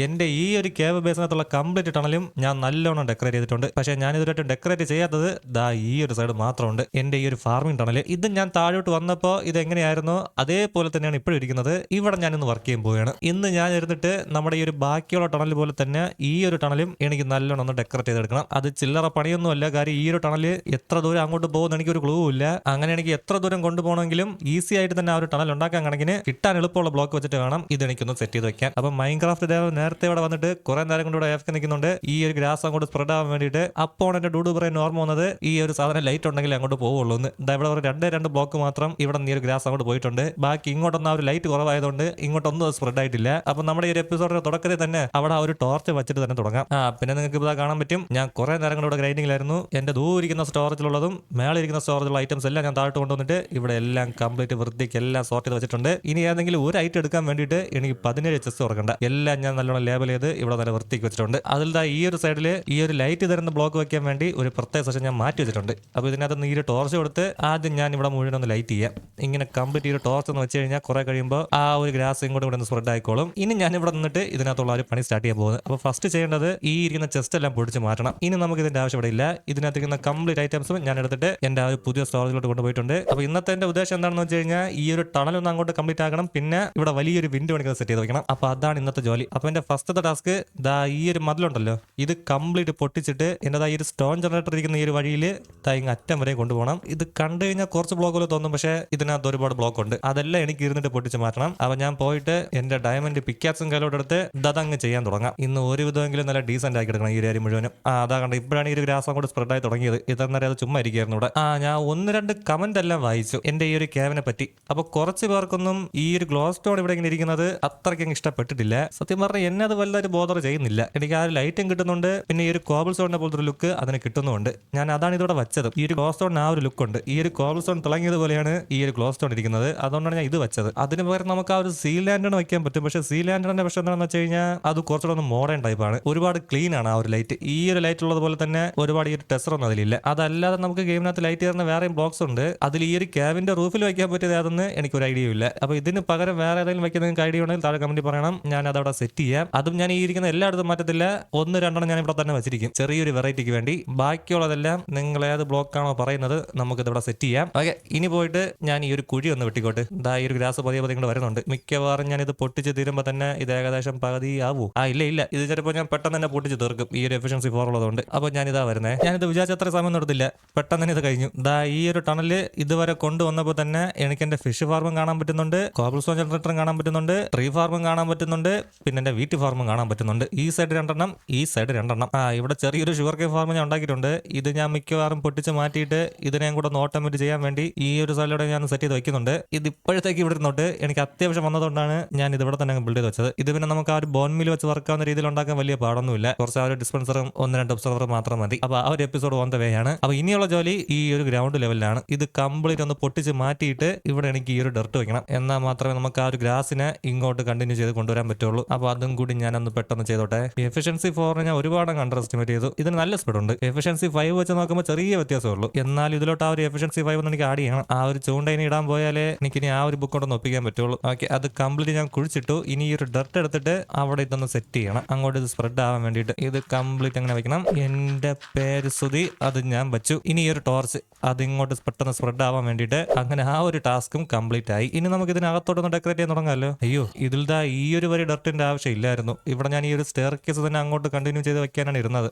എന്റെ ഈ ഒരു കേവ് ബേസിനകത്തുള്ള കംപ്ലീറ്റ് ടണലും ഞാൻ നല്ലോണം ഡെക്കറേറ്റ് ചെയ്തിട്ടുണ്ട്. പക്ഷേ ഞാൻ ഇതുവരായിട്ടും ഡെക്കറേറ്റ് ചെയ്യാത്തത് ദാ ഈ ഒരു സൈഡ് മാത്രമുണ്ട്. എന്റെ ഈ ഒരു ഫാർമിംഗ് ടണൽ ഇത് ഞാൻ താഴോട്ട് വന്നപ്പോൾ ഇത് എങ്ങനെയായിരുന്നു അതേപോലെ തന്നെയാണ് ഇപ്പോഴും ഇരിക്കുന്നത്. ഇവിടെ ഞാൻ ഇന്ന് വർക്ക് ചെയ്യാൻ പോവുകയാണ്. ഇന്ന് ഞാൻ ഇരുന്നിട്ട് നമ്മുടെ ഈ ഒരു ബാക്കിയുള്ള ടണൽ പോലെ തന്നെ ഈ ഒരു ടണലും എനിക്ക് നല്ലോണം ഒന്ന് ഡെക്കറേറ്റ് ചെയ്തെടുക്കണം. അത് ചില്ലറ പണിയൊന്നുമല്ല. കാര്യം ഈ ഒരു ടണൽ എത്ര ദൂരം അങ്ങോട്ട് പോകുന്ന എനിക്ക് ഒരു ക്ലൂ ഇല്ല. അങ്ങനെ എനിക്ക് എത്ര ദൂരം കൊണ്ടുപോകണമെങ്കിലും ഈസി ആയിട്ട് തന്നെ ആ ഒരു ടണൽ ഉണ്ടാക്കാൻ കണക്കിന് കിട്ടാൻ എളുപ്പമുള്ള ബ്ലോക്ക് വെച്ചിട്ട് വേണം ഇത് എനിക്കൊന്ന് സെറ്റ് ചെയ്ത് വെക്കാൻ. അപ്പൊ മൈൻക്രാഫ്റ്റ് ദേവ് നേരത്തെ ഇവിടെ വന്നിട്ട് കുറെ നേരം കൊണ്ട് ഇവിടെ എഫ് നിൽക്കുന്നുണ്ട്. ഈ ഒരു ഗ്രാസ് അങ്ങോട്ട് സ്പ്രെഡ് ആവാൻ വേണ്ടിയിട്ട് അപ്പോൾ എന്റെ ഡൂഡു പറയാൻ ഓർമ്മ വന്നത് ഈ ഒരു സാധനം ലൈറ്റ് ഉണ്ടെങ്കിൽ അങ്ങോട്ട് പോവുള്ളൂ എന്ന്. ഇവിടെ ഒരു രണ്ടേ രണ്ട് ബ്ലോക്ക് മാത്രം ഇവിടെ ഈ ഒരു ഗ്രാസ് അങ്ങോട്ട് പോയിട്ടുണ്ട്. ബാക്കി ഇങ്ങോട്ടൊന്നും ആ ഒരു ലൈറ്റ് കുറവായതുകൊണ്ട് ഇങ്ങോട്ടൊന്നും സ്പ്രെഡ് ആയിട്ടില്ല. അപ്പൊ നമ്മുടെ ഈ ഒരു എപ്പിസോഡിന്റെ തുടക്കത്തിൽ തന്നെ അവിടെ ആ ഒരു ടോർച്ച് വെച്ചിട്ട് തന്നെ തുടങ്ങാം. ആ പിന്നെ നിങ്ങൾക്ക് ഇവിടെ കാണാൻ പറ്റും. ഞാൻ കുറെ നേരം കൊണ്ട് ഇവിടെ ഗ്രൈൻഡിങ്ങിലായിരുന്നു എന്റെ ദൂരിക്കുന്ന സ്റ്റോറേജിലുള്ളതും മേളിരിക്കുന്ന സ്റ്റോറേജിലുള്ള ഐറ്റംസ് എല്ലാം ഞാൻ താഴോട്ട് കൊണ്ടുവന്നിട്ട് ഇവിടെ എല്ലാം കംപ്ലീറ്റ് വൃത്തിക്ക് എല്ലാം സോർട്ട് ചെയ്ത് വെച്ചിട്ടുണ്ട്. ഇനി ഏതെങ്കിലും ഒരു ഐറ്റം എടുക്കാൻ വേണ്ടിയിട്ട് എനിക്ക് പതിനേഴ് ചെസ് തുറക്കണ്ട. എല്ലാം ഞാൻ നല്ലോണം ലേബൽ ചെയ്ത് ഇവിടെ നല്ല വൃത്തിക്ക് വെച്ചിട്ടുണ്ട്. അതിൽ ഈ ഒരു സൈഡിൽ ഈ ഒരു ലൈറ്റ് തരുന്ന ബ്ലോക്ക് വെക്കാൻ വേണ്ടി ഒരു പ്രത്യേക സെഷൻ ഞാൻ മാറ്റി വെച്ചിട്ടുണ്ട്. അപ്പോൾ ഇതിനകത്ത് ഒരു ടോർച്ച് കൊടുത്ത് ആദ്യം ഞാൻ ഇവിടെ മുഴുവൻ ഒന്ന് ലൈറ്റ് ചെയ്യാം. ഇങ്ങനെ കംപ്ലീറ്റ് ഒരു ടോർച്ച് എന്ന് വെച്ച് കഴിഞ്ഞാൽ കുറെ കഴിയുമ്പോൾ ആ ഒരു ഗ്രാസ് ഇങ്ങോട്ട് ഇവിടെ സ്പ്രെഡ് ആയിക്കോളും. ഇനി ഞാൻ ഇവിടെ നിന്നിട്ട് ഇതിനകത്തുള്ള ഒരു പണി സ്റ്റാർട്ട് ചെയ്യാൻ പോകുന്നത്. അപ്പോൾ ഫസ്റ്റ് ചെയ്യേണ്ടത് ഈ ഇരിക്കുന്ന ചെസ്റ്റ് എല്ലാം പൊടിച്ച് മാറ്റണം. ഇനി നമുക്ക് ഇതിന്റെ ആവശ്യം ഇവിടെ ഇല്ല. ഇതിനകത്ത് ഇരിക്കുന്ന കംപ്ലീറ്റ് ഐറ്റംസും ഞാൻ എടുത്തിട്ട് എന്റെ ആ ഒരു പുതിയ സ്റ്റോറേജിലോട്ട് കൊണ്ടുപോയിട്ടുണ്ട്. അപ്പോൾ ഇന്നത്തെ എന്റെ ഉദ്ദേശം എന്താണെന്ന് വെച്ച് കഴിഞ്ഞാൽ ഈ ഒരു ടണൽ ഒന്ന് അങ്ങോട്ട് കംപ്ലീറ്റ് ആക്കണം പിന്നെ ഇവിടെ വലിയൊരു വിൻഡോ എനിക്ക് സെറ്റ് ചെയ്ത് വെക്കണം. അപ്പോൾ അതാണ് ഇന്നത്തെ ജോലി. അപ്പോൾ എന്റെ ഫസ്റ്റത്തെ ടാസ്ക് ദാ ഈ ഒരു മതിലുണ്ടല്ലോ. ഇത് കംപ്ലീറ്റ് പൊട്ടിച്ചിട്ട് എന്നതാ ഈ ഒരു സ്റ്റോൺ ജനറേറ്റർ ഇരിക്കുന്ന ഈ ഒരു വഴിയിൽ ദാ അറ്റം വരെ കൊണ്ടുപോകണം. ഇത് കണ്ടു കഴിഞ്ഞാൽ കുറച്ച് ബ്ലോക്ക് പോലെ തോന്നും പക്ഷേ ഇതിനകത്ത് ഒരുപാട് ബ്ലോക്ക് ഉണ്ട്. അതെല്ലാം എനിക്ക് ഇരുന്നിട്ട് പൊട്ടിച്ച് മാറ്റണം. അപ്പോൾ ഞാൻ പോയിട്ട് എന്റെ ഡയമണ്ട് പിക്കാസും കയ്യിലോട്ട് എടുത്ത് ദതങ്ങ് ചെയ്യാൻ തുടങ്ങാം. ഇന്ന് ഒരു വിധമെങ്കിലും നല്ല ഡീസന്റ് ആക്കി എടുക്കണം ഈ ഒരു മുഴുവനും. ആ അതാ കണ്ട ഇപ്പോഴാണ് ഈ ഒരു ഗ്രാസ് അങ്ങോട്ട് സ്പ്രെഡ് ആയി തുടങ്ങിയത്. ഇതെന്നറിയാതെ അത് ചുമ്മാ ഇരിക്കുകയായിരുന്നു ഇവിടെ. ആ ഞാൻ ഒന്ന് രണ്ട് കമന്റ് എല്ലാം വായിച്ചു എന്റെ ഈ ഒരു ക്യാബിനെ പറ്റി. അപ്പോൾ കുറച്ച് പേർക്കൊന്നും ഈ ഒരു ഗ്ലോ സ്റ്റോൺ ഇവിടെ ഇങ്ങനെ ഇരിക്കുന്നത് അത്രയ്ക്ക് ഇഷ്ടപ്പെട്ടിട്ടില്ല. സത്യം പറഞ്ഞാൽ എന്നെ അത് വല്ലൊരു ബോധർ ചെയ്യുന്നില്ല. എനിക്ക് ആ ഒരു ലൈറ്റും കിട്ടുന്നുണ്ട്. പിന്നെ ഈ ഒരു കോബിൾ സ്റ്റോണിനെ പോലത്തെ ലുക്ക് അതിന് കിട്ടുന്നുണ്ട് ഞാൻ അതാണ് ഇതോടെ വെച്ചത്. ഈ ഒരു ക്ലോസ് സ്റ്റോണിന് ആ ഒരു ലുക്ക് ഉണ്ട്. ഈ ഒരു കോബിൾ സ്റ്റോൺ തിളങ്ങിയതുപോലെയാണ് ഈ ഒരു ക്ലോസ് സ്റ്റോൺ ഇരിക്കുന്നത്. അതുകൊണ്ടാണ് ഞാൻ ഇത് വെച്ചത്. അതിന് പകരം നമുക്ക് ആ ഒരു സീ ലാൻഡൺ വെക്കാൻ പറ്റും. പക്ഷേ സീ ലാൻഡറിന്റെ പക്ഷേ എന്താണെന്ന് വെച്ച് കഴിഞ്ഞാൽ അത് കുറച്ചുകൂടെ ഒന്ന് മോഡേൺ ടൈപ്പാണ് ഒരുപാട് ക്ലീൻ ആണ് ആ ഒരു ലൈറ്റ് ഈ ഒരു ലൈറ്റ് ഉള്ളതുപോലെ തന്നെ ഒരുപാട് ഈ ഒരു ടെസ്റ്റർ ഒന്നും അതിലില്ല. അതല്ലാതെ നമുക്ക് ഗെയിമിനകത്ത് ലൈറ്റ് കയറുന്ന വേറെയും ബ്ലോക്സ് ഉണ്ട്. അതിൽ ഈ ഒരു ക്യാബിന്റെ റൂഫിൽ വയ്ക്കാൻ പറ്റിയത് അതെന്ന് എനിക്ക് ഒരു ഐഡിയ ഇല്ല. അപ്പൊ ഇതിന് പകരം വേറെ ഏതെങ്കിലും വെക്കുന്ന ഐഡിയ ഉണ്ടെങ്കിൽ താഴെ കമന്റ് പറയണം. ഞാൻ അതവിടെ സെറ്റ് ചെയ്യാം. അതും ഞാൻ ഈ ഇരിക്കുന്ന എല്ലായിടത്തും മാറ്റത്തില്ല. ഒന്ന് രണ്ടെണ്ണം ഞാൻ ഇവിടെ തന്നെ വെച്ചിരിക്കും. ചെറിയൊരു വെറൈറ്റിക്ക് വേണ്ടി. ബാക്കിയുള്ളതെല്ലാം നിങ്ങൾ ഏത് ബ്ലോക്കാണോ പറയുന്നത് നമുക്ക് ഇത് ഇവിടെ സെറ്റ് ചെയ്യാം. ഓക്കെ ഇനി പോയിട്ട് ഞാൻ ഈ ഒരു കുഴി ഒന്ന് വെട്ടിക്കോട്ടെ. ഇതാ ഈ ഒരു ഗ്രാസ് പതിയെ പതി ഇങ്ങോട്ട് വരുന്നുണ്ട്. മിക്കവാറും ഞാൻ ഇത് പൊട്ടിച്ച് തീരുമ്പോൾ തന്നെ ഇത് ഏകദേശം പകുതി ആവൂ ആ ഇല്ല ഇല്ല. ഇത് ചിലപ്പോൾ ഞാൻ പെട്ടെന്ന് തന്നെ പൊട്ടിച്ച് തീർക്കും. ഈ ഒരു എഫിഷ്യൻസി ഫോർ ഉള്ളതുകൊണ്ട്. അപ്പോൾ ഇതാ വരുന്നത് ഞാനിത് വിചാരിച്ച അത്ര സമയം എടുത്തില്ല. പെട്ടെന്ന് തന്നെ ഇത് കഴിഞ്ഞു. ദാ ഈ ഒരു ടണൽ ഇതുവരെ കൊണ്ടുവന്നപ്പോൾ തന്നെ എനിക്ക് എന്റെ ഫിഷ് ഫാർമും കാണാൻ പറ്റുന്നുണ്ട്. കോബിൾ സ്റ്റോൺ ജനറേറ്ററും കാണാൻ പറ്റുന്നുണ്ട്. ട്രീ ഫാർമും കാണാൻ പറ്റുന്നുണ്ട്. പിന്നെ എന്റെ വീട്ട് ഫാർമും കാണാൻ പറ്റുന്നുണ്ട്. ഈ സൈഡ് രണ്ടെണ്ണം ഈ സൈഡ് രണ്ടെണ്ണം. ആ ഇവിടെ ചെറിയൊരു ഷുഗർ കേ ഫാർം ഞാൻ ഉണ്ടാക്കിയിട്ടുണ്ട്. ഇത് ഞാൻ മിക്കവാറും പൊട്ടിച്ച് മാറ്റിയിട്ട് ഇതിനെയും കൂടെ ഒന്ന് ഓട്ടോമേറ്റ് ചെയ്യാൻ വേണ്ടി ഈ ഒരു സ്ഥലത്തോടെ ഞാൻ സെറ്റ് ചെയ്ത് വെക്കുന്നുണ്ട്. ഇത് ഇപ്പോഴത്തേക്ക് ഇവിടെ ഇരുന്നോട്ട്. എനിക്ക് അത്യാവശ്യം വന്നതുകൊണ്ടാണ് ഞാൻ ഇതിവിടെ തന്നെ ബിൽഡ് ചെയ്ത് വെച്ചത്. ഇത് പിന്നെ നമുക്ക് ആ ഒരു ബോൺ മിൽ വെച്ച് വർക്കാവുന്ന രീതിയിൽ ഉണ്ടാക്കാൻ വലിയ പാടൊന്നുമില്ല. കുറച്ച് ആ ഒരു ഡിസ്പെൻസറും ഒന്ന് രണ്ട് ഒബ്സർവറും മാത്രം മതി. അപ്പൊ ആ ഒരു എപ്പിസോഡ് ഓൺ ദ വേ ആണ്. അപ്പൊ ഇനിയുള്ള ജോലി ഈ ഒരു ഗ്രൗണ്ട് ലെവലിലാണ് ഇത് കംപ്ലീറ്റ് ഒന്ന് പൊട്ടിച്ച് മാറ്റിയിട്ട് ഇവിടെ എനിക്ക് ഈ ഒരു ഡെർട്ട് വെക്കണം. എന്നാൽ മാത്രമേ നമുക്ക് ആ ഒരു ഗ്രാസിനെ ഇങ്ങോട്ട് കണ്ടിന്യൂ ചെയ്ത് കൊണ്ടുവരാൻ പറ്റുള്ളൂ. അപ്പൊ അതും കൂടി ഞാൻ ഒന്ന് പെട്ടെന്ന് ചെയ്തോട്ടെ. എഫിഷ്യൻസി ഫോറിന് ഞാൻ ഒരുപാട് അണ്ടർ എസ്റ്റിമേറ്റ് ചെയ്തു. ഇതിന് നല്ല സ്പീഡ് ഉണ്ട്. എഫിഷ്യൻസി ഫൈവ് വെച്ച് നോക്കുമ്പോൾ ചെറിയ വ്യത്യാസമേ ഉള്ളൂ. എന്നാൽ ഇതിലോട്ട് ആ ഒരു എഫിഷ്യൻസി ഫൈവ് ഒന്ന് എനിക്ക് ആഡ് ചെയ്യണം. ആ ഒരു ചൂണ്ടയിന് ഇടാൻ പോയാലേ എനിക്ക് ഇനി ആ ഒരു ബുക്ക് കൊണ്ടൊന്ന് ഒപ്പിക്കാൻ പറ്റുള്ളൂ. ഓക്കെ അത് കംപ്ലീറ്റ് ഞാൻ കുഴിച്ചിട്ടു. ഇനി ഈ ഒരു ഡർട്ട് എടുത്തിട്ട് അവിടെ ഇതൊന്ന് സെറ്റ് ചെയ്യണം. അങ്ങോട്ട് ഇത് സ്പ്രെഡ് ആവാൻ വേണ്ടിയിട്ട് ഇത് കംപ്ലീറ്റ് അങ്ങനെ വെക്കണം? എന്റെ പേര് സുതി അത് ഞാൻ വെച്ചു. ഇനി ഈ ഒരു ടോർച്ച് അത് ഇങ്ങോട്ട് പെട്ടെന്ന് സ്പ്രെഡ് ആവാൻ വേണ്ടിയിട്ട് അങ്ങനെ ആ ഒരു ടാസ്കും കംപ്ലീറ്റ് ആയി. ഇനി നമുക്ക് ഇതിനകത്തോട്ടൊന്ന് ഡെക്കറേറ്റ് ചെയ്യാൻ തുടങ്ങാമല്ലോ. അയ്യോ ഇതിൽ ഈ ഒരു വരി ഡർട്ടിന്റെ ആവശ്യം ഇല്ലായിരുന്നു. ഇവിടെ ഞാൻ ഈ ഒരു സ്റ്റെയർ കേസ് തന്നെ അങ്ങോട്ട് കണ്ടിന്യൂ ചെയ്ത് വെക്കാനാണ് ഇരുന്നത്.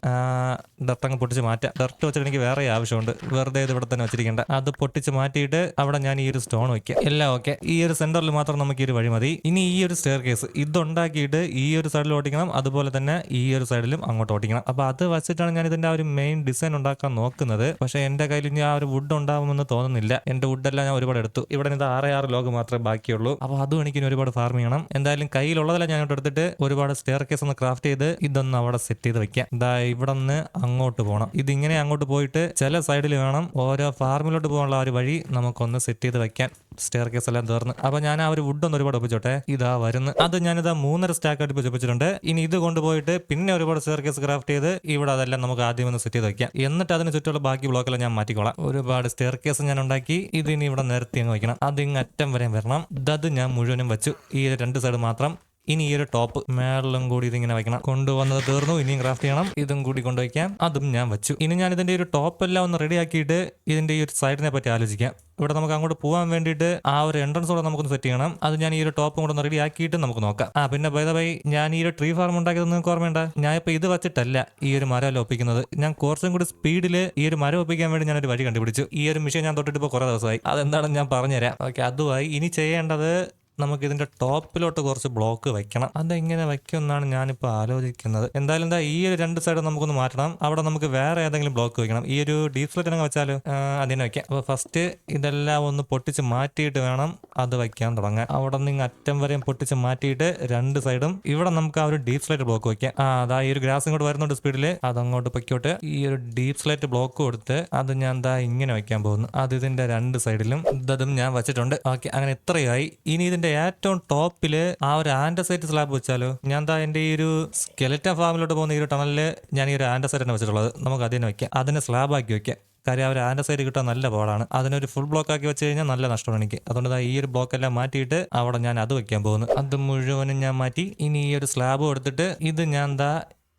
ഡർട്ട് അങ്ങ് പൊട്ടിച്ച് മാറ്റാം. ഡർട്ട് വെച്ചിട്ട് എനിക്ക് വേറെ ആവശ്യമുണ്ട്. വെറുതെ ഇത് ഇവിടെ തന്നെ വെച്ചിരിക്കേണ്ട. അത് പൊട്ടിച്ച് മാറ്റിയിട്ട് അവിടെ ഞാൻ ഈ ഒരു സ്റ്റോൺ വെക്കാം. എല്ലാം ഓക്കെ ഈ ഒരു സെന്ററിൽ മാത്രം നമുക്ക് ഈ ഒരു വഴി മതി. ഇനി ഈ ഒരു സ്റ്റെയർ കേസ് ഇതുണ്ടാക്കിയിട്ട് ഈ ഒരു സൈഡിൽ ഓടിക്കണം. അതുപോലെ തന്നെ ഈ ഒരു സൈഡിലും അങ്ങോട്ട് ഓടിക്കണം. അപ്പൊ അത് വെച്ചിട്ടാണ് ഞാൻ ഇതിന്റെ ആ ഒരു മെയിൻ ഡിസൈൻ ഉണ്ടാക്കാൻ നോക്കുന്നത്. പക്ഷെ എന്റെ കയ്യിൽ ഇനി ആ ഒരു വുഡ് ഉണ്ടാവുമെന്ന് തോന്നുന്നില്ല. എന്റെ വുഡെല്ലാം ഞാൻ ഒരുപാട് എടുത്തു. ഇവിടെ ഇത് ആറ് ആറ് ലോഗ് മാത്രമേ ബാക്കിയുള്ളൂ. അപ്പൊ അതും എനിക്ക് ഇനി ഒരുപാട് ഫാർം ചെയ്യണം. എന്തായാലും കയ്യിലുള്ളതെല്ലാം ഞാൻ എടുത്തിട്ട് ഒരുപാട് സ്റ്റെയർ കേസ് ഒന്ന് ക്രാഫ്റ്റ് ചെയ്ത് ഇതൊന്ന് അവിടെ സെറ്റ് ചെയ്ത് വെക്കാം. ഇതാ ഇവിടെ നിന്ന് അങ്ങോട്ട് പോകണം ഇതിങ്ങനെ അങ്ങോട്ട് പോയിട്ട് ചില സൈഡിൽ വേണം ഓരോ ഫാർമിലോട്ട് പോകാനുള്ള ഒരു വഴി നമുക്കൊന്ന് സെറ്റ് ചെയ്ത് വെക്കാൻ. സ്റ്റെയർ കേസ് എല്ലാം തീർന്ന്. അപ്പൊ ഞാൻ ആ ഒരു വുഡ് ഒന്ന് ഒരുപാട് ഒപ്പിച്ചോട്ടെ. ഇതാ വരുന്നു. അത് ഞാനിതാ മൂന്നര സ്റ്റാക്ക് ആയിട്ട് ഒപ്പിച്ചിട്ടുണ്ട്. ഇനി ഇത് കൊണ്ടുപോയിട്ട് പിന്നെ ഒരുപാട് സ്റ്റെയർ കേസ് ക്രാഫ്റ്റ് ചെയ്ത് ഇവിടെ അതെല്ലാം നമുക്ക് ആദ്യം ഒന്ന് സെറ്റ് ചെയ്ത് വെക്കാം. എന്നിട്ട് അതിന് ചുറ്റുള്ള ബാക്കി ബ്ലോക്കെല്ലാം ഞാൻ മാറ്റിക്കോളാം. ഒരുപാട് സ്റ്റെയർ കേസ് ഞാൻ ഉണ്ടാക്കി. ഇതിനി ഇവിടെ നിരത്തി അങ്ങ് വെക്കണം. അത് ഇങ്ങ് അറ്റം വരെ വരണം. ഇതത് ഞാൻ മുഴുവനും വെച്ചു. ഈ രണ്ട് സൈഡ് മാത്രം. ഇനി ഈ ഒരു ടോപ്പ് മേളിലും കൂടി ഇതിങ്ങനെ വെക്കണം കൊണ്ടുവന്നത് തീർന്നു. ഇനിയും ക്രാഫ്റ്റ് ചെയ്യണം. ഇതും കൂടി കൊണ്ടുവയ്ക്കാം. അതും ഞാൻ വെച്ചു. ഇനി ഞാൻ ഇതിന്റെ ഒരു ടോപ്പ് എല്ലാം ഒന്ന് റെഡി ആക്കിയിട്ട് ഇതിന്റെ ഈ ഒരു സൈഡിനെ പറ്റി ആലോചിക്കാം. ഇവിടെ നമുക്ക് അങ്ങോട്ട് പോകാൻ വേണ്ടിയിട്ട് ആ ഒരു എൻട്രൻസ് കൂടെ നമുക്കൊന്ന് സെറ്റ് ചെയ്യണം. അത് ഞാൻ ഈ ഒരു ടോപ്പും കൂടെ ഒന്ന് റെഡി ആക്കിയിട്ട് നമുക്ക് നോക്കാം. ആ പിന്നെ ബൈ ബൈ ഞാൻ ഈ ഒരു ട്രീ ഫാർം ഉണ്ടാക്കിയത് നിങ്ങൾക്ക് ഓർമ്മയുണ്ട? ഞാൻ ഇപ്പൊ ഇത് വെച്ചിട്ടല്ല ഈ ഒരു മരം ഒപ്പിക്കുന്നത്. ഞാൻ കുറച്ചും കൂടി സ്പീഡിൽ ഈ ഒരു മരം ഒപ്പിക്കാൻ വേണ്ടി ഞാൻ ഒരു വഴി കണ്ടുപിടിച്ചു. ഈ ഒരു മിഷൻ ഞാൻ തൊട്ടിട്ട് ഇപ്പോൾ കുറേ ദിവസമായി. അതെന്താണെന്ന് ഞാൻ പറഞ്ഞുതരാം. ഓക്കെ അതുമായി ഇനി ചെയ്യേണ്ടത് നമുക്ക് ഇതിന്റെ ടോപ്പിലോട്ട് കുറച്ച് ബ്ലോക്ക് വെക്കണം അതെങ്ങനെ വെക്കും എന്നാണ് ഞാനിപ്പോൾ ആലോചിക്കുന്നത്. എന്തായാലും എന്താ ഈ ഒരു രണ്ട് സൈഡ് നമുക്കൊന്ന് മാറ്റണം. അവിടെ നമുക്ക് വേറെ ഏതെങ്കിലും ബ്ലോക്ക് വെക്കണം ഈ ഒരു ഡീപ് ഫ്ലറ്റ് അങ്ങ് വെച്ചാൽ അതിനെ വെക്കാം അപ്പോൾ ഫസ്റ്റ് ഇതെല്ലാം ഒന്ന് പൊട്ടിച്ച് മാറ്റിയിട്ട് വേണം അത് വയ്ക്കാൻ തുടങ്ങാൻ. അവിടെ നിന്ന് അറ്റം വരെയും പൊട്ടിച്ച് മാറ്റിയിട്ട് രണ്ട് സൈഡും ഇവിടെ നമുക്ക് ആ ഒരു ഡീപ് സ്ലൈറ്റ് ബ്ലോക്ക് വയ്ക്കാം. ആ അതാ ഈ ഒരു ഗ്രാസ് ഇങ്ങോട്ട് വരുന്നുണ്ട് സ്പീഡിൽ അതങ്ങോട്ട് പൊയ്ക്കോട്ട്. ഈ ഒരു ഡീപ് സ്ലൈറ്റ് ബ്ലോക്ക് കൊടുത്ത് അത് ഞാൻ എന്താ ഇങ്ങനെ വെക്കാൻ പോകുന്നു. അത് ഇതിന്റെ രണ്ട് സൈഡിലും ഇതും ഞാൻ വെച്ചിട്ടുണ്ട്. ഓക്കെ അങ്ങനെ ഇത്രയായി. ഇനി ഇതിന്റെ ഏറ്റവും ടോപ്പിൽ ആ ഒരു ആൻഡസൈറ്റ് സ്ലാബ് വെച്ചാലോ? ഞാൻ എന്താ എന്റെ ഈ ഒരു സ്കെലറ്റൻ ഫാമിലോട്ട് പോകുന്ന ഈ ഒരു ടണലിൽ ഞാൻ ഈ ഒരു ആൻഡസൈറ്റിനെ വെച്ചിട്ടുള്ളത്. നമുക്ക് അതിനെ വെക്കാം. അതിനെ സ്ലാബ് ആക്കി വെക്കാം. കാര്യം അവർ ഒരു ആൻഡസൈഡ് കിട്ടാൻ നല്ല പാടാണ്. അതിനൊരു ഫുൾ ബ്ലോക്ക് ആക്കി വെച്ച് കഴിഞ്ഞാൽ നല്ല നഷ്ടമാണ് എനിക്ക്. അതുകൊണ്ട് ഈ ഒരു ബ്ലോക്ക് എല്ലാം മാറ്റിയിട്ട് അവിടെ ഞാൻ അത് വെക്കാൻ പോകുന്നു. അത് മുഴുവനും ഞാൻ മാറ്റി. ഇനി ഈ ഒരു സ്ലാബ് കൊടുത്തിട്ട് ഇത് ഞാൻ എന്താ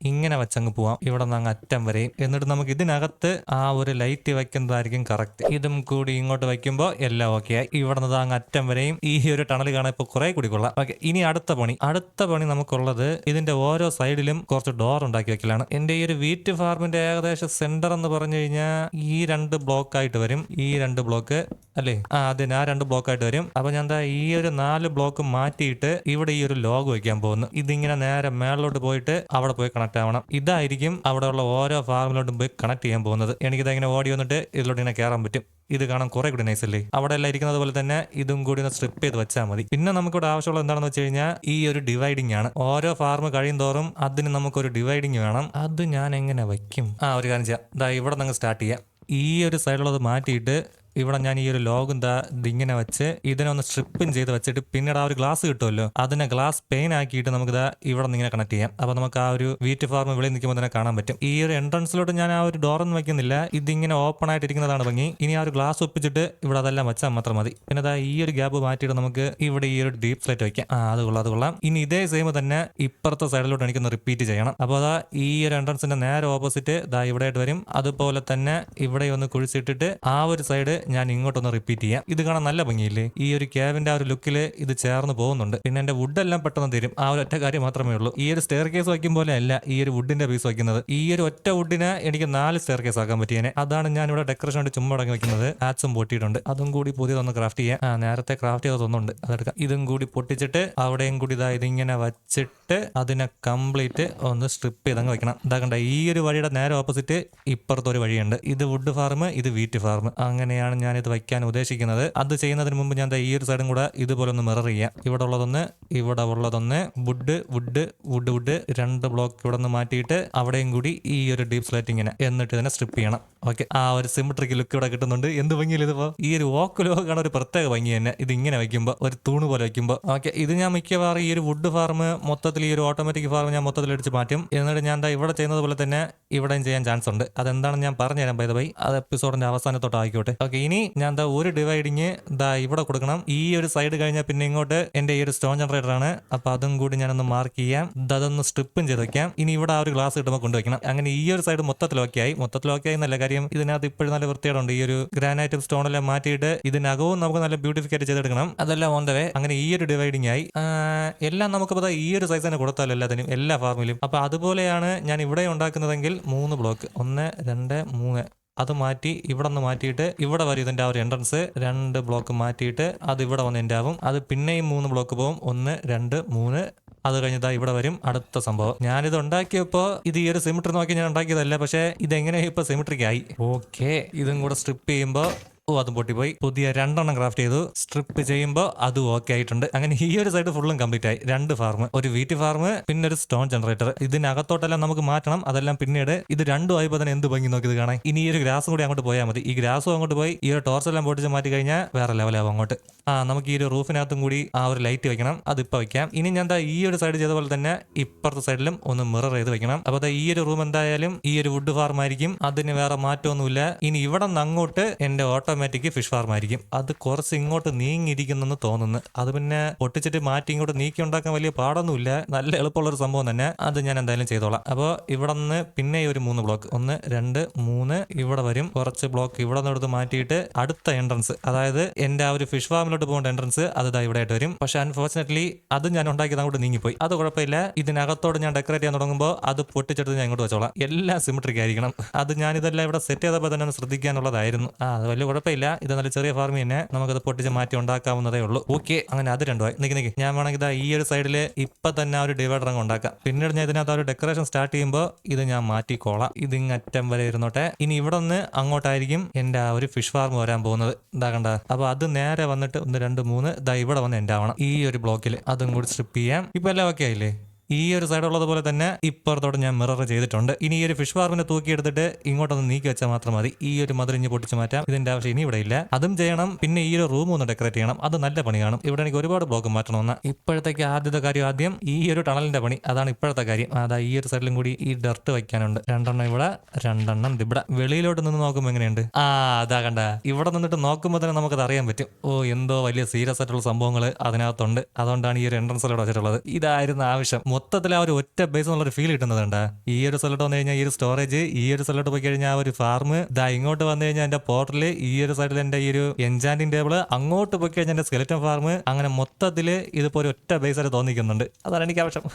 ഇങ്ങനെ വെച്ചങ്ങ് പോവാം. ഇവിടെ നിന്ന് അങ്ങ് അറ്റം വരെയും എന്നിട്ട് നമുക്ക് ഇതിനകത്ത് ആ ഒരു ലൈറ്റ് വെക്കുന്നതായിരിക്കും കറക്റ്റ് ഇതും കൂടി ഇങ്ങോട്ട് വെക്കുമ്പോൾ എല്ലാം ഓക്കെ ആയി. ഇവിടെ നിന്ന് അങ്ങ് അറ്റം വരെയും ഈ ഒരു ടണൽ കാണാൻ ഇപ്പോൾ കുറെ കൂടി കൊള്ളാം. ഓക്കെ ഇനി അടുത്ത പണി. അടുത്ത പണി നമുക്കുള്ളത് ഇതിന്റെ ഓരോ സൈഡിലും കുറച്ച് ഡോർ ഉണ്ടാക്കി വെക്കലാണ്. എന്റെ ഈ ഒരു വീറ്റ് ഫാർമിന്റെ ഏകദേശം സെന്റർ എന്ന് പറഞ്ഞു കഴിഞ്ഞാൽ ഈ രണ്ട് ബ്ലോക്ക് ആയിട്ട് വരും. ഈ രണ്ട് ബ്ലോക്ക് അല്ലേ? ആ അതിന് ആ രണ്ട് ബ്ലോക്ക് ആയിട്ട് വരും. അപ്പൊ ഞാൻ എന്താ ഈ ഒരു നാല് ബ്ലോക്ക് മാറ്റിയിട്ട് ഇവിടെ ഈ ഒരു ലോഗ് വെക്കാൻ പോകുന്നു. ഇതിങ്ങനെ നേരെ മേളിലോട്ട് പോയിട്ട് അവിടെ പോയി കണക്ട് ആവണം. ഇതായിരിക്കും അവിടെയുള്ള ഓരോ ഫാമിലോട്ടും പോയി കണക്ട് ചെയ്യാൻ പോകുന്നത്. എനിക്കിത് ഇങ്ങനെ ഓടി വന്നിട്ട് ഇതിലോട്ട് ഇങ്ങനെ കയറാൻ പറ്റും. ഇത് കാണാൻ കുറെ കൂടി നൈസ് അല്ലേ? അവിടെ എല്ലാം ഇരിക്കുന്നത് പോലെ തന്നെ ഇതും കൂടി ഒന്ന് സ്ട്രിപ്പ് ചെയ്ത് വെച്ചാൽ മതി. പിന്നെ നമുക്ക് ഇവിടെ ആവശ്യമുള്ള എന്താണെന്ന് വെച്ച് കഴിഞ്ഞാൽ ഈ ഒരു ഡിവൈഡിങ് ആണ്. ഓരോ ഫാർമ് കഴിയും തോറും അതിന് നമുക്കൊരു ഡിവൈഡിങ് വേണം. അത് ഞാൻ എങ്ങനെ വയ്ക്കും? ആ ഒരു കാര്യം ചെയ്യാം. ഇതാ ഇവിടെ നിങ്ങൾ സ്റ്റാർട്ട് ചെയ്യാം. ഈ ഒരു സൈഡിലുള്ളത് മാറ്റിയിട്ട് ഇവിടെ ഞാൻ ഈ ഒരു ലോഗും ദാ ഇതിങ്ങനെ വെച്ച് ഇതിനെ ഒന്ന് സ്ട്രിപ്പും ചെയ്ത് വെച്ചിട്ട് പിന്നീട് ആ ഒരു ഗ്ലാസ് കിട്ടുമല്ലോ? അതിനെ ഗ്ലാസ് പെയിൻ ആക്കിയിട്ട് നമുക്ക് ദാ ഇവിടെ നിന്ന് ഇങ്ങനെ കണക്ട് ചെയ്യാം. അപ്പൊ നമുക്ക് ആ ഒരു വീറ്റ് ഫാർമ് വെളിയിൽ നിൽക്കുമ്പോൾ തന്നെ കാണാൻ പറ്റും. ഈ ഒരു എൻട്രൻസിലോട്ട് ഞാൻ ആ ഒരു ഡോറൊന്നും വെക്കുന്നില്ല. ഇതിങ്ങനെ ഓപ്പൺ ആയിട്ട് ഇരിക്കുന്നതാണ് ഭംഗി. ഇനി ആ ഒരു ഗ്ലാസ് ഒപ്പിച്ചിട്ട് ഇവിടെ അതെല്ലാം വെച്ചാൽ മാത്രം മതി. പിന്നെ ദാ ഈ ഒരു ഗ്യാപ്പ് മാറ്റിയിട്ട് നമുക്ക് ഇവിടെ ഈ ഒരു ഡീപ് ഫ്ലൈറ്റ് വെക്കാം. ആ അത് കൊള്ളാം അത് കൊള്ളാം. ഇനി ഇതേ സെയിം തന്നെ ഇപ്പുറത്തെ സൈഡിലോട്ട് എനിക്കൊന്ന് റിപ്പീറ്റ് ചെയ്യണം. അപ്പോൾ അതാ ഈ ഒരു എൻട്രൻസിന്റെ നേരെ ഓപ്പോസിറ്റ് ദാ ഇവിടെ ആയിട്ട് വരും. അതുപോലെ തന്നെ ഇവിടെ ഒന്ന് കുഴിച്ചിട്ടിട്ട് ആ ഒരു സൈഡ് ഞാൻ ഇങ്ങോട്ടൊന്ന് റിപ്പീറ്റ് ചെയ്യാം. ഇത് കാണാൻ നല്ല ഭംഗിയില്ലേ? ഈ ഒരു ക്യാബിന്റെ ആ ഒരു ലുക്കിൽ ഇത് ചേർന്ന് പോകുന്നുണ്ട്. പിന്നെ എന്റെ വുഡ് എല്ലാം പെട്ടെന്ന് തരും. ആ ഒരു ഒറ്റ കാര്യം മാത്രമേ ഉള്ളൂ. ഈ ഒരു സ്റ്റെയർ കേസ് വയ്ക്കും പോലെ അല്ല ഈ ഒരു വുഡിന്റെ പീസ് വയ്ക്കുന്നത്. ഈ ഒരു ഒറ്റ വുഡിന് എനിക്ക് നാല് സ്റ്റെയർ കേസ് ആക്കാൻ പറ്റിയനെ. അതാണ് ഞാൻ ഇവിടെ ഡെക്കറേഷൻ വേണ്ടി ചുമ്മാ അടങ്ങി വെക്കുന്നത്. ആറ്റ്സും പൊട്ടിയിട്ടുണ്ട്. അതും കൂടി പുതിയതൊന്ന് ക്രാഫ്റ്റ് ചെയ്യാം. ആ നേരത്തെ ക്രാഫ്റ്റ് ചെയ്തതൊന്നുണ്ട് അതെടുക്കാം. ഇതും കൂടി പൊട്ടിച്ചിട്ട് അവിടെയും കൂടി ഇതാ ഇതിങ്ങനെ വച്ചിട്ട് അതിനെ കംപ്ലീറ്റ് ഒന്ന് സ്ട്രിപ്പ് ചെയ്ത് അങ്ങ് വെക്കണം. ഇതാ കണ്ട ഈ ഒരു വഴിയുടെ നേരെ ഓപ്പോസിറ്റ് ഇപ്പുറത്തൊരു വഴിയുണ്ട്. ഇത് വുഡ് ഫാർമ് ഇത് വീറ്റ് ഫാർമ് അങ്ങനെയാണ് ഞാൻ ഇത് വയ്ക്കാൻ ഉദ്ദേശിക്കുന്നത്. അത് ചെയ്യുന്നതിന് മുമ്പ് ഞാൻ ഈ ഒരു സൈഡും കൂടെ ഇതുപോലെ ഒന്ന് മിറർ ചെയ്യാം. ഇവിടെ ഉള്ളതൊന്ന് ഇവിടെ ഉള്ളതൊന്ന് വുഡ് വുഡ് വുഡ് വുഡ് രണ്ട് ബ്ലോക്ക് ഇവിടെ നിന്ന് മാറ്റിയിട്ട് അവിടെയും കൂടി ഈ ഒരു ഡീപ് സ്ലൈറ്റിങ്ങിന് എന്നിട്ട് ഇതിനെ സ്ട്രിപ്പ് ചെയ്യണം. ഓക്കെ ആ ഒരു സിമിട്രിക് ലുക്ക് ഇവിടെ കിട്ടുന്നുണ്ട്. എന്ത് ഭംഗിയില്ല ഇതിപ്പോ? ഈ ഒരു വോക്ക് ലോക്കാണ് ഒരു പ്രത്യേക ഭംഗി തന്നെ. ഇത് ഇങ്ങനെ വയ്ക്കുമ്പോൾ ഒരു തൂണ് പോലെ വയ്ക്കുമ്പോൾ ഓക്കെ ഇത് ഞാൻ മിക്കവാറും ഈ ഒരു വുഡ് ഫാർം മൊത്തത്തിൽ ഈ ഒരു ഓട്ടോമാറ്റിക് ഫാർം ഞാൻ മൊത്തത്തിൽ അടിച്ച് മാറ്റും. എന്നിട്ട് ഞാൻ എന്താ ഇവിടെ ചെയ്യുന്നത് പോലെ തന്നെ ഇവിടെയും ചെയ്യാൻ ചാൻസ് ഉണ്ട്. അതെന്താണെന്ന് ഞാൻ പറഞ്ഞുതരാം ബൈ ബൈ അത് എപ്പിസോഡിന്റെ അവസാനത്തോട്ട് ആയിക്കോട്ടെ. ഓക്കെ ഇനി ഞാൻ ദാ ഒരു ഡിവൈഡിങ് ദാ ഇവിടെ കൊടുക്കണം. ഈ ഒരു സൈഡ് കഴിഞ്ഞാൽ പിന്നെ ഇങ്ങോട്ട് എന്റെ ഈ ഒരു സ്റ്റോൺ ജനറേറ്റർ ആണ്. അപ്പൊ അതും കൂടി ഞാനൊന്ന് മാർക്ക് ചെയ്യാം. അതൊന്ന് സ്ട്രിപ്പും ചെയ്ത് വെക്കാം. ഇനി ഇവിടെ ആ ഒരു ഗ്ലാസ് കിട്ടുമ്പോൾ കൊണ്ടുവയ്ക്കണം. അങ്ങനെ ഈ ഒരു സൈഡ് മൊത്തത്തിൽ ഓക്കെ ആയി. മൊത്തത്തിൽ ഓക്കെ ആയി നല്ല കാര്യം ഇതിനകത്ത് ഇപ്പോഴും നല്ല വൃത്തിയോടുണ്ട് ഈ ഒരു ഗ്രാനൈറ്റും സ്റ്റോണെല്ലാം മാറ്റിയിട്ട് ഇതിനകവും നമുക്ക് നല്ല ബ്യൂട്ടിഫിക്കേറ്റ് ചെയ്തെടുക്കണം. അതെല്ലാം ഓൺ വേ അങ്ങനെ ഈ ഒരു ഡിവൈഡിങ് ആയി. എല്ലാം നമുക്കിപ്പോൾ ദാ ഈ ഒരു സൈസ് തന്നെ കൊടുത്താലോ എല്ലാത്തിനും? എല്ലാ ഫാർമിലും അപ്പൊ അതുപോലെയാണ് ഞാൻ ഇവിടെ ഉണ്ടാക്കുന്നതെങ്കിൽ മൂന്ന് ബ്ലോക്ക് ഒന്ന് രണ്ട് മൂന്ന്. അത് മാറ്റി ഇവിടെ നിന്ന് മാറ്റിയിട്ട് ഇവിടെ വരും ഇതിന്റെ ആ ഒരു എൻട്രൻസ് രണ്ട് ബ്ലോക്ക് മാറ്റിയിട്ട് അത് ഇവിടെ വന്ന് എന്റെ ആവും. അത് പിന്നെയും മൂന്ന് ബ്ലോക്ക് പോകും. ഒന്ന് രണ്ട് മൂന്ന്. അത് കഴിഞ്ഞതാ ഇവിടെ വരും അടുത്ത സംഭവം. ഞാനിത് ഉണ്ടാക്കിയപ്പോൾ ഇത് ഈ ഒരു സിമിട്രി നോക്കി ഞാൻ ഉണ്ടാക്കിയതല്ല പക്ഷേ ഇതെങ്ങനെ ഇപ്പൊ സിമിട്രിക്ക് ആയി? ഓക്കെ ഇതും കൂടെ സ്ട്രിപ്പ് ചെയ്യുമ്പോൾ ഓ അതും പൊട്ടിപ്പോയി. പുതിയ രണ്ടെണ്ണം ക്രാഫ്റ്റ് ചെയ്തു. സ്ട്രിപ്പ് ചെയ്യുമ്പോൾ അതും ഓക്കെ ആയിട്ടുണ്ട്. അങ്ങനെ ഈ ഒരു സൈഡ് ഫുള്ളും കംപ്ലീറ്റ് ആയി. രണ്ട് ഫാർമ് ഒരു വീറ്റ് ഫാർമ് പിന്നെ ഒരു സ്റ്റോൺ ജനറേറ്റർ ഇതിനകത്തോട്ടെല്ലാം നമുക്ക് മാറ്റണം. അതെല്ലാം പിന്നീട് ഇത് രണ്ടും ആയപ്പോൾ തന്നെ എന്ത് ഭംഗി നോക്കി ഇത് കാണാൻ. ഇനി ഈ ഒരു ഗ്രാസും കൂടി അങ്ങോട്ട് പോയാൽ മതി. ഈ ഗ്രാസും അങ്ങോട്ട് പോയി. ഈ ഒരു ടോർച്ച് എല്ലാം പൊട്ടിച്ച് മാറ്റി കഴിഞ്ഞാൽ വേറെ ലെവലാവും അങ്ങോട്ട്. ആ നമുക്ക് ഈ ഒരു റൂഫിനകത്തും കൂടി ആ ഒരു ലൈറ്റ് വെക്കണം. അത് ഇപ്പൊ വെക്കാം. ഇനി ഞാൻ എന്താ ഈ ഒരു സൈഡ് ചെയ്ത പോലെ തന്നെ ഇപ്പുറത്തെ സൈഡിലും ഒന്ന് മിറർ ചെയ്ത് വെക്കണം. അപ്പോൾ ഈ ഒരു റൂം എന്തായാലും ഈ ഒരു വുഡ് ഫാർമായിരിക്കും അതിന് വേറെ മാറ്റമൊന്നുമില്ല. ഇനി ഇവിടെ നിന്ന് അങ്ങോട്ട് എന്റെ ഓട്ടോമാറ്റിക് ഓട്ടോമാറ്റിക് ഫിഷ് ഫാർം ആയിരിക്കും. അത് കുറച്ച് ഇങ്ങോട്ട് നീങ്ങിയിരിക്കുന്നെന്ന് തോന്നുന്നു. അത് പിന്നെ പൊട്ടിച്ചിട്ട് മാറ്റി ഇങ്ങോട്ട് നീക്കി ഉണ്ടാക്കാൻ വലിയ പാടൊന്നുമില്ല. നല്ല എളുപ്പമുള്ള ഒരു സംഭവം തന്നെ. അത് ഞാൻ എന്തായാലും ചെയ്തോളാം. അപ്പോൾ ഇവിടെ നിന്ന് പിന്നെ ഒരു മൂന്ന് ബ്ലോക്ക് ഒന്ന് രണ്ട് മൂന്ന് ഇവിടെ വരും. കുറച്ച് ബ്ലോക്ക് ഇവിടെ നിന്ന് എടുത്ത് മാറ്റിയിട്ട് അടുത്ത എൻട്രൻസ് അതായത് എന്റെ ആ ഒരു ഫിഷ് ഫാമിലോട്ട് പോകേണ്ട എൻട്രൻസ് അത് ഇതാ ഇവിടെ ആയിട്ട് വരും. പക്ഷെ അൺഫോർച്ചുനേറ്റ്ലി അത് ഞാൻ ഉണ്ടാക്കിയത് അങ്ങോട്ട് നീങ്ങിപ്പോയി. അത് കുഴപ്പമില്ല. ഇതിനകത്തോട് ഞാൻ ഡെക്കറേറ്റ് ചെയ്യാൻ തുടങ്ങുമ്പോൾ അത് പൊട്ടിച്ചെടുത്ത് ഞാൻ ഇങ്ങോട്ട് വെച്ചോളാം. എല്ലാം സിമിട്രിക് ആയിരിക്കണം. അത് ഞാൻ ഇതെല്ലാം ഇവിടെ സെറ്റ് ചെയ്തപ്പോൾ തന്നെ ശ്രദ്ധിക്കാനുള്ളതായിരുന്നു. ആ അത് വലിയ കുഴപ്പമില്ല. ഇത് നല്ല ചെറിയ ഫാർമി തന്നെ. നമുക്കത് പൊട്ടിച്ച് മാറ്റി ഉണ്ടാക്കാവുന്നതേ ഉള്ളൂ. ഓക്കെ അങ്ങനെ അത് രണ്ടുമായി നിക്ക് നിക്ക്. ഞാൻ വേണമെങ്കിൽ ഈ ഒരു സൈഡിൽ ഇപ്പൊ തന്നെ ആ ഒരു ഡിവൈഡർ അങ്ങ് ഉണ്ടാക്കാം. പിന്നീട് ഞാൻ ഇതിനകത്ത് ഒരു ഡെക്കറേഷൻ സ്റ്റാർട്ട് ചെയ്യുമ്പോൾ ഇത് ഞാൻ മാറ്റിക്കോളാം. ഇത് അറ്റം വരെ ഇരുന്നോട്ടെ. ഇനി ഇവിടെ നിന്ന് അങ്ങോട്ടായിരിക്കും എന്റെ ആ ഒരു ഫിഷ് ഫാർം വരാൻ പോകുന്നത്. ഇതാ അപ്പൊ അത് നേരെ വന്നിട്ട് ഒന്ന് രണ്ട് മൂന്ന് ദാ ഇവിടെ വന്ന് എന്റെ ആവണം. ഈ ഒരു ബ്ലോക്കിൽ അതും കൂടി സ്ട്രിപ്പ് ചെയ്യാം. ഇപ്പൊ എല്ലാം ഓക്കെ ആയില്ലേ? ഈ ഒരു സൈഡ് ഉള്ളതുപോലെ തന്നെ ഇപ്പുറത്തോടെ ഞാൻ മിറർ ചെയ്തിട്ടുണ്ട്. ഇനി ഈ ഒരു ഫിഷ് ഫാർമിനെ തൂക്കിയെടുത്തിട്ട് ഇങ്ങോട്ടൊന്ന് നീക്കി വെച്ചാൽ മാത്രം മതി. ഈ ഒരു മതിലിഞ്ഞ് പൊട്ടിച്ച് മാറ്റാം. ഇതിന്റെ ആവശ്യം ഇനി ഇവിടെ ഇല്ല. അതും ചെയ്യണം. പിന്നെ ഈ ഒരു റൂം ഒന്ന് ഡെക്കറേറ്റ് ചെയ്യണം. അത് നല്ല പണി കാണും. ഇവിടെ എനിക്ക് ഒരുപാട് ബ്ലോക്ക് മാറ്റണമെന്ന്. ഇപ്പോഴത്തേക്ക് ആദ്യത്തെ കാര്യം ആദ്യം ഈ ഒരു ടണലിന്റെ പണി. അതാണ് ഇപ്പോഴത്തെ കാര്യം. അതാ ഈ ഒരു സൈഡിലും കൂടി ഈ ഡർട്ട് വയ്ക്കാനുണ്ട്. രണ്ടെണ്ണം ഇവിടെ രണ്ടെണ്ണം ഇവിടെ. വെളിയിലോട്ട് നിന്ന് നോക്കുമ്പോൾ എങ്ങനെയുണ്ട്? ആ അതാ കണ്ട. ഇവിടെ നിന്നിട്ട് നോക്കുമ്പോൾ തന്നെ നമുക്കത് അറിയാൻ പറ്റും. ഓ എന്തോ വലിയ സീരിയസ് ആയിട്ടുള്ള സംഭവങ്ങൾ അതിനകത്തുണ്ട്. അതുകൊണ്ടാണ് ഈ ഒരു എൻട്രൻസിലൂടെ വെച്ചിട്ടുള്ളത്. ഇതായിരുന്നു ആവശ്യം. മൊത്തത്തിൽ ആ ഒരു ഒറ്റ ബേസ് എന്നുള്ളൊരു ഫീൽ കിട്ടുന്നതുണ്ട് ഈ ഒരു സ്ഥലത്ത് വന്നു കഴിഞ്ഞാൽ ഈ ഒരു സ്റ്റോറേജ് ഈ ഒരു സ്ഥലത്ത് പോയി കഴിഞ്ഞാൽ ഒരു ഫാർമ് ദാ ഇങ്ങോട്ട് വന്നു കഴിഞ്ഞാൽ എന്റെ പോർട്ടൽ ഈ ഒരു സൈഡിൽ എന്റെ ഈ ഒരു എൻജാന്റിംഗ് ടേബിൾ അങ്ങോട്ട് പോയി കഴിഞ്ഞാൽ എന്റെ സ്കെലറ്റൻ ഫാർമ് അങ്ങനെ മൊത്തത്തിൽ ഇതിപ്പോ ഒരു ഒറ്റ ബേസ് ആയിട്ട് തോന്നിക്കുന്നുണ്ട്. അതാണ് എനിക്ക് ആവശ്യം.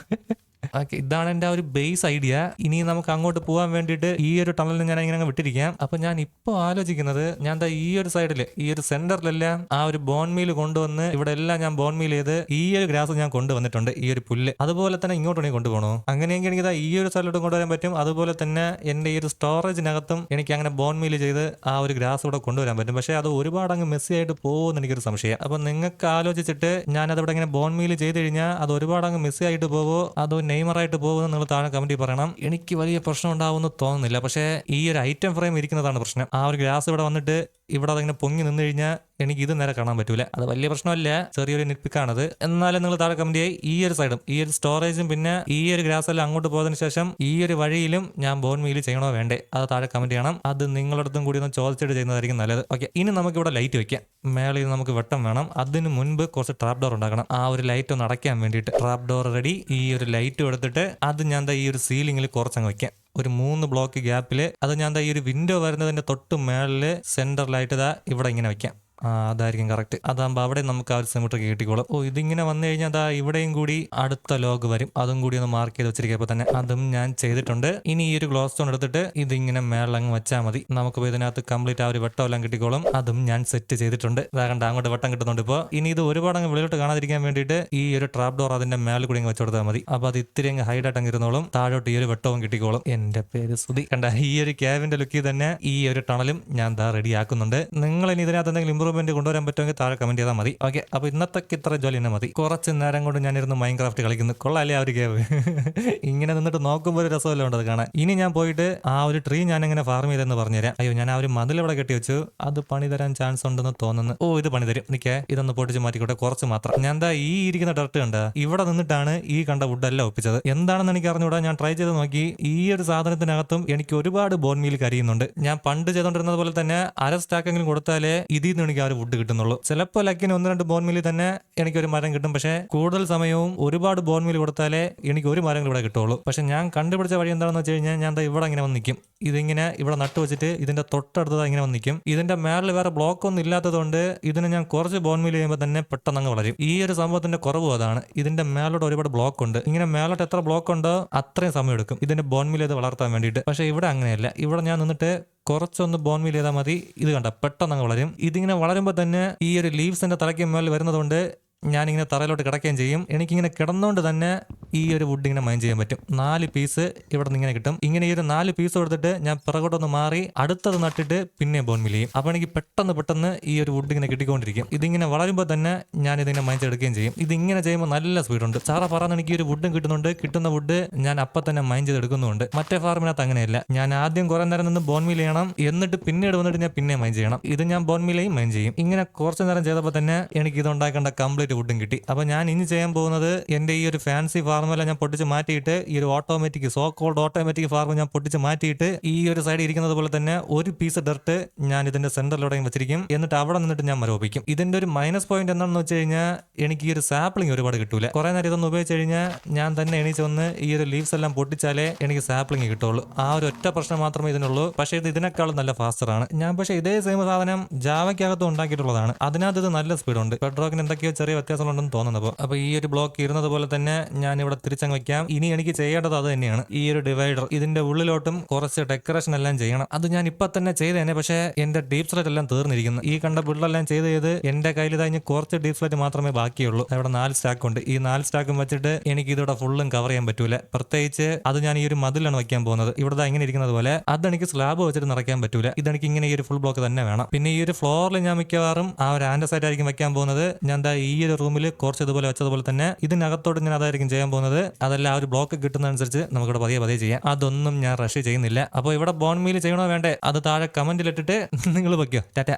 ഓക്കെ ഇതാണ് എന്റെ ഒരു ബേസ് ഐഡിയ ഇനി നമുക്ക് അങ്ങോട്ട് പോകാൻ വേണ്ടിയിട്ട് ഈ ഒരു ടണലിൽ ഞാൻ ഇങ്ങനെ അങ്ങ് വിട്ടിരിക്കാം. അപ്പൊ ഞാൻ ഇപ്പോൾ ആലോചിക്കുന്നത് ഞാൻ ഈ ഒരു സൈഡിൽ ഈ ഒരു സെന്ററിലെല്ലാം ആ ഒരു ബോൺ മീൽ കൊണ്ടുവന്ന് ഇവിടെ എല്ലാം ഞാൻ ബോൺ മീൽ ചെയ്ത് ഈ ഒരു ഗ്രാസ് ഞാൻ കൊണ്ടുവന്നിട്ടുണ്ട് ഈ ഒരു പുല്ല്. അതുപോലെ തന്നെ ഇങ്ങോട്ട് വേണമെങ്കിൽ കൊണ്ടുപോകണോ അങ്ങനെയെങ്കിൽ എനിക്ക് ഈ ഒരു സൈഡിലോട്ട് കൊണ്ടുവരാൻ പറ്റും. അതുപോലെ തന്നെ എന്റെ ഈ ഒരു സ്റ്റോറേജിനകത്തും എനിക്ക് അങ്ങനെ ബോൺ മീൽ ചെയ്ത് ആ ഒരു ഗ്രാസ് ഇവിടെ കൊണ്ടുവരാൻ പറ്റും. പക്ഷേ അത് ഒരുപാട് അങ്ങ് മെസ്സി ആയിട്ട് പോകുമെന്ന് എനിക്കൊരു സംശയം. അപ്പൊ നിങ്ങൾക്ക് ആലോചിച്ചിട്ട് ഞാൻ അതവിടെ ഇങ്ങനെ ബോൺ മീൽ ചെയ്ത് കഴിഞ്ഞാൽ അത് ഒരുപാട് അങ്ങ് മെസ്സി ആയിട്ട് പോവോ അതോ നെയ്മറായിട്ട് പോകുന്നത് നിങ്ങൾ താഴെ കമന്റിൽ പറയണം. എനിക്ക് വലിയ പ്രശ്നം ഉണ്ടാവുമെന്ന് തോന്നുന്നില്ല. പക്ഷേ ഈ ഒരു ഐറ്റം ഫ്രെയിം ഇരിക്കുന്നതാണ് പ്രശ്നം. ആ ഒരു ഗ്ലാസ് ഇവിടെ വന്നിട്ട് ഇവിടെ അതങ്ങനെ പൊങ്ങി നിന്ന് കഴിഞ്ഞാൽ എനിക്ക് ഇത് നേരെ കാണാൻ പറ്റൂല. അത് വലിയ പ്രശ്നമല്ല. ചെറിയൊരു നിപ്പിക്കാണത് എന്നാലും നിങ്ങൾ താഴെ കമന്റ് ചെയ്യാൻ ഈ ഒരു സൈഡും ഈ ഒരു സ്റ്റോറേജും പിന്നെ ഈ ഒരു ഗ്രാസ് എല്ലാം അങ്ങോട്ട് പോയതിന് ശേഷം ഈ ഒരു വഴിയിലും ഞാൻ ബോൺ മീൽ ചെയ്യണോ വേണ്ടേ? അത് താഴെ കമന്റ് ചെയ്യണം. അത് നിങ്ങളടുത്തും കൂടി ഒന്ന് ചോദിച്ചിട്ട് ചെയ്യുന്നതായിരിക്കും നല്ലത്. ഓക്കെ ഇനി നമുക്ക് ഇവിടെ ലൈറ്റ് വെക്കാം. മേളിൽ നമുക്ക് വെട്ടം വേണം. അതിന് മുൻപ് കുറച്ച് ട്രാപ്പ് ഡോർ ഉണ്ടാക്കണം. ആ ഒരു ലൈറ്റ് ഒന്ന് അടയ്ക്കാൻ വേണ്ടിയിട്ട് ട്രാപ്പ് ഡോർ റെഡി ഈ ഒരു ലൈറ്റ് എടുത്തിട്ട് അത് ഞാൻ ഈ ഒരു സീലിംഗിൽ കുറച്ചങ്ങ് വെക്കാം. ഒരു മൂന്ന് ബ്ലോക്ക് ഗ്യാപ്പിൽ അത് ഞാൻ ഈ ഒരു വിൻഡോ വരുന്നതിന്റെ തൊട്ട് മേളിൽ സെന്ററിലായിട്ട് ഇതാ ഇവിടെ ഇങ്ങനെ വെക്കാം. ആ അതായിരിക്കും കറക്റ്റ് അതാകുമ്പോൾ അവിടെ നമുക്ക് ആ ഒരു സിമിട്രി കിട്ടിക്കോളും. ഓ ഇതിങ്ങനെ വന്നു കഴിഞ്ഞാൽ അതാ ഇവിടെയും കൂടി അടുത്ത ലോഗ് വരും. അതും കൂടി ഒന്ന് മാർക്ക് ചെയ്ത് വെച്ചിരിക്കുമ്പോൾ തന്നെ അതും ഞാൻ ചെയ്തിട്ടുണ്ട്. ഇനി ഈ ഒരു ഗ്ലോസ് സ്റ്റോൺ എടുത്തിട്ട് ഇതിങ്ങനെ മേളങ്ങ് വെച്ചാൽ മതി. നമുക്ക് ഇതിനകത്ത് കംപ്ലീറ്റ് ആ ഒരു വട്ടം എല്ലാം കിട്ടിക്കോളും. അതും ഞാൻ സെറ്റ് ചെയ്തിട്ടുണ്ട്. കണ്ട അങ്ങോട്ട് വട്ടം കിട്ടുന്നുണ്ട് ഇപ്പോൾ ഇനി ഇത് ഒരുപാട് അങ്ങ് വെളിയിലോട്ട് കാണാതിരിക്കാൻ വേണ്ടിയിട്ട് ഈ ഒരു ട്രാപ്പ് ഡോർ അതിന്റെ മേളിൽ കൂടി അങ്ങ് വെച്ച് കൊടുത്താൽ മതി. അപ്പോൾ അത് ഇത്തിരി അങ്ങ് ഹൈഡ് ആയിട്ട് ഇരുന്നോളും. താഴോട്ട് ഈ ഒരു വെട്ടവും കിട്ടിക്കോളും. എന്റെ പേര് സുധി കണ്ട ഈ ഒരു ക്യാബിന്റെ ലുക്കിൽ തന്നെ ഈ ഒരു ടണലും ഞാൻ ദാ റെഡി ആക്കുന്നുണ്ട്. നിങ്ങൾ ഇനി ഇതിനകത്ത് എന്തെങ്കിലും ഇമ്പ്രൂവ്മെന്റ് കൊണ്ടുവരാൻ പറ്റുമെങ്കിൽ താഴെ കമന്റ് ചെയ്താൽ മതി. ഓക്കെ അപ്പോൾ ഇന്നത്തേക്ക് ഇത്ര ജോലി തന്നെ മതി. കുറച്ച് നേരം കൊണ്ട് ഞാനിരുന്ന് മൈൻ ക്രാഫ്റ്റ് കളിക്കുന്നു കൊള്ളാല്ലേ ആ ഒരു കേവ് ഇങ്ങനെ നിന്നിട്ട് നോക്കുമ്പോൾ ഒരു രസമല്ല ഉണ്ട് അത് കാണാൻ. ഇനി ഞാൻ പോയിട്ട് ആ ഒരു ട്രീ ഞാൻ എങ്ങനെ ഫാർം ചെയ്തെന്ന് പറഞ്ഞുതരാം. അയ്യോ ഞാൻ ആ ഒരു മതിൽ ഇവിടെ കെട്ടി വെച്ചു. അത് പണി തരാൻ ചാൻസ് ഉണ്ടെന്ന് തോന്നുന്നു. ഓ ഇത് പണി തരും. എനിക്ക് ഇതൊന്ന് പൊട്ടിച്ച് മാറ്റിക്കോട്ടെ. കുറച്ച് മാത്രം. ഞാൻ എന്താ ഈ ഇരിക്കുന്ന ഡർട്ട് കണ്ട ഇവിടെ നിന്നിട്ടാണ് ഈ കണ്ട വുഡ് എല്ലാം ഒപ്പിച്ചത്. എന്താണെന്ന് എനിക്ക് അറിഞ്ഞുകൂടാ. ഞാൻ ട്രൈ ചെയ്ത് നോക്കി. ഈ ഒരു സാധനത്തിനകത്തും എനിക്ക് ഒരുപാട് ബോൺമീൽ കരിയുന്നുണ്ട്. ഞാൻ പണ്ട് ചെയ്തോണ്ടിരുന്നത് പോലെ തന്നെ അര സ്റ്റാക്കെങ്കിലും കൊടുത്താലേ ഇതിൽ നിന്ന് എനിക്ക് ആ ഒരു വുഡ് കിട്ടുന്നുള്ളൂ. ചിലപ്പോൾ ലക്കിന് ഒന്ന് രണ്ട് ബോൺമില്ലി തന്നെ എനിക്ക് ഒരു മരം കിട്ടും. പക്ഷേ കൂടുതൽ സമയവും ഒരുപാട് ബോൺമില്ലി കൊടുത്താലേ എനിക്ക് ഒരു മരം ഇവിടെ കിട്ടുള്ളൂ പക്ഷെ ഞാൻ കണ്ടുപിടിച്ച വഴി എന്താണെന്ന് വെച്ച് കഴിഞ്ഞാൽ ഞാൻ ഇവിടെ ഇങ്ങനെ വന്ന് നിൽക്കും ഇതിങ്ങനെ ഇവിടെ നട്ടു വെച്ചിട്ട് ഇതിന്റെ തൊട്ടടുത്തത് ഇങ്ങനെ വന്ന് നിൽക്കും ഇതിന്റെ മേളിൽ വേറെ ബ്ലോക്ക് ഒന്നും ഇല്ലാത്തതുകൊണ്ട് ഇതിന് ഞാൻ കുറച്ച് ബോൺമില്ലി ചെയ്യുമ്പോൾ തന്നെ പെട്ടെന്ന് അങ്ങ് വളരും. ഈ ഒരു സംഭവത്തിന്റെ കുറവ് അതാണ്. ഇതിന്റെ മേലോട്ട് ഒരുപാട് ബ്ലോക്ക് ഉണ്ട്. ഇങ്ങനെ മേലോട്ട് എത്ര ബ്ലോക്ക് ഉണ്ടോ അത്രയും സമയം എടുക്കും. ഇതിന്റെ ബോൺമില്ലി ഇത് വളർത്താൻ വേണ്ടിയിട്ട്. പക്ഷെ ഇവിടെ അങ്ങനെയല്ല. ഇവിടെ ഞാൻ നിന്നിട്ട് കുറച്ചൊന്ന് ബോൺ മീൽ ചെയ്താൽ മതി. ഇത് കണ്ട? പെട്ടെന്ന് അങ്ങ് വളരും. ഇതിങ്ങനെ വളരുമ്പോൾ തന്നെ ഈ ഒരു ലീവ്സിന്റെ തലയ്ക്ക് മേളിൽ വരുന്നതുകൊണ്ട് ഞാനിങ്ങനെ തറയിലോട്ട് കിടക്കുകയും ചെയ്യും. എനിക്കിങ്ങനെ കിടന്നുകൊണ്ട് തന്നെ ഈ ഒരു വുഡ് ഇങ്ങനെ മൈൻ ചെയ്യാൻ പറ്റും. നാല് പീസ് ഇവിടെ നിന്ന് ഇങ്ങനെ കിട്ടും. ഇങ്ങനെ ഈ ഒരു നാല് പീസ് കൊടുത്തിട്ട് ഞാൻ പിറകോട്ടൊന്ന് മാറി അടുത്തത് നട്ടിട്ട് പിന്നെ ബോൺ ചെയ്യും. അപ്പോൾ എനിക്ക് പെട്ടെന്ന് പെട്ടെന്ന് ഈ ഒരു വുഡ് ഇങ്ങനെ കിട്ടിക്കൊണ്ടിരിക്കും. ഇതിങ്ങനെ വളരുമ്പോൾ തന്നെ ഞാൻ ഇതിങ്ങനെ മൈൻ എടുക്കുകയും ചെയ്യും. ഇതിങ്ങനെ ചെയ്യുമ്പോൾ നല്ല സ്പീഡുണ്ട് സാറ പറയുന്ന എനിക്ക് ഒരു വുഡും കിട്ടുന്നുണ്ട്. കിട്ടുന്ന വുഡ് ഞാൻ അപ്പം തന്നെ മൈൻ ചെയ്തെടുക്കുന്നുണ്ട് മറ്റേ ഫാർമിനകത്ത് അങ്ങനെയല്ല. ഞാൻ ആദ്യം കുറേ നേരം നിന്ന് ബോൺ മീൽ ചെയ്യണം. എന്നിട്ട് പിന്നീട് വന്നിട്ട് ഞാൻ പിന്നെ മൈൻ ചെയ്യണം. ഇത് ഞാൻ ബോൺ മീലയും മൈൻ ചെയ്യും. ഇങ്ങനെ കുറച്ച് നേരം ചെയ്തപ്പോൾ തന്നെ എനിക്ക് ഇത് ഉണ്ടാക്കേണ്ട കംപ്ലീറ്റ് വുഡും കിട്ടി. അപ്പോൾ ഞാൻ ഇനി ചെയ്യാൻ പോകുന്നത് എന്റെ ഈ ഒരു ഫാൻസി ഫാർമെല്ലാം ഞാൻ പൊട്ടിച്ച് മാറ്റിയിട്ട് ഈ ഒരു automatic so called automatic form ഞാൻ പൊട്ടിച്ച് മാറ്റിയിട്ട് ഈ ഒരു സൈഡ് ഇരിക്കുന്നത് പോലെ തന്നെ ഒരു പീസ് ഡർട്ട് ഞാൻ ഇതിന്റെ സെന്ററിലൂടെ വെച്ചിരിക്കും. എന്നിട്ട് അവിടെ നിന്നിട്ട് ഞാൻ മരോപിക്കും ഇതിന്റെ ഒരു മൈനസ് പോയിന്റ് എന്താണെന്ന് വെച്ച് കഴിഞ്ഞാൽ എനിക്ക് ഈ ഒരു സാപ്ലിംഗ് ഒരുപാട് കിട്ടൂല. കുറെ നേരം ഇതൊന്ന് ഉപയോഗിച്ച് കഴിഞ്ഞാൽ ഞാൻ തന്നെ എണീച്ച് വന്ന് ഈ ഒരു ലീവ്സ് എല്ലാം പൊട്ടിച്ചാലേ എനിക്ക് സാപ്ലിംഗ് കിട്ടുള്ളൂ. ആ ഒരു ഒറ്റ പ്രശ്നം മാത്രമേ ഇതിനുള്ളൂ. പക്ഷേ ഇത് ഇതിനേക്കാളും നല്ല ഫാസ്റ്റർ ആണ്. ഞാൻ പക്ഷേ ഇതേ സെയിം സാധനം ജാവയ്ക്കകത്ത് ഉണ്ടാക്കിയിട്ടുള്ളതാണ്. അതിനകത്ത് ഇത് നല്ല സ്പീഡുണ്ട് പെട്രോക്കിന് എന്തൊക്കെയോ ചെറിയ വ്യത്യാസങ്ങളുണ്ടെന്ന് തോന്നുന്നപ്പോൾ അപ്പോൾ ഈ ഒരു ബ്ലോക്ക് ഇരുന്നത് പോലെ തന്നെ ഞാൻ ഇവിടെ തിരിച്ചങ്ങ് വെക്കാം. ഇനി എനിക്ക് ചെയ്യേണ്ടത് അത് തന്നെയാണ്. ഈ ഒരു ഡിവൈഡർ ഇതിന്റെ ഉള്ളിലോട്ടും കുറച്ച് ഡെക്കറേഷൻ എല്ലാം ചെയ്യണം. അത് ഞാൻ ഇപ്പൊ തന്നെ ചെയ്ത് തന്നെ പക്ഷേ എന്റെ ഡീപ് സ്ലൈറ്റ് എല്ലാം തീർന്നിരിക്കുന്നു. ഈ കണ്ട ബിൽഡെല്ലാം ചെയ്ത് ചെയ്ത് എന്റെ കയ്യിൽ കഴിഞ്ഞ് കുറച്ച് ഡീപ് സ്ലൈറ്റ് മാത്രമേ ബാക്കിയുള്ളൂ. അവിടെ നാല് സ്റ്റാക്ക് ഉണ്ട്. ഈ നാല് സ്റ്റാക്കും വെച്ചിട്ട് എനിക്ക് ഇതോടെ ഫുള്ളും കവർ ചെയ്യാൻ പറ്റൂല. പ്രത്യേകിച്ച് അത് ഞാൻ ഈ ഒരു മതിലാണ് വെക്കാൻ പോകുന്നത്. ഇവിടെ ഇങ്ങനെ ഇരിക്കുന്നത് പോലെ അതെനിക്ക് സ്ലാബ് വെച്ചിട്ട് നിറയ്ക്കാൻ പറ്റൂല. ഇതെനിക്ക് ഇങ്ങനെ ഈ ഒരു ഫുൾ ബ്ലോക്ക് തന്നെ വേണം. പിന്നെ ഈ ഒരു ഫ്ലോറിൽ ഞാൻ മിക്കവാറും ആ ഒരു ആൻഡ് സൈഡ് ആയിരിക്കും വെക്കാൻ പോകുന്നത്. ഞാൻ എന്താ ഈ ഒരു റൂമിൽ കുറച്ച് ഇതുപോലെ വെച്ചതുപോലെ തന്നെ ഇതിനകത്തോട് ഞാൻ അതായിരിക്കും ചെയ്യാൻ പോകുന്നത്. അതെല്ലാം ആ ഒരു ബ്ലോക്ക് കിട്ടുന്നതനുസരിച്ച് നമുക്കിവിടെ പതിയെ പതിയെ ചെയ്യാം. അതൊന്നും ഞാൻ റഷ് ചെയ്യുന്നില്ല. അപ്പോൾ ഇവിടെ ബോൺ മീൽ ചെയ്യണോ വേണ്ടേ? അത് താഴെ കമന്റിലിട്ടിട്ട് നിങ്ങൾ വയ്ക്കുക ടാറ്റ.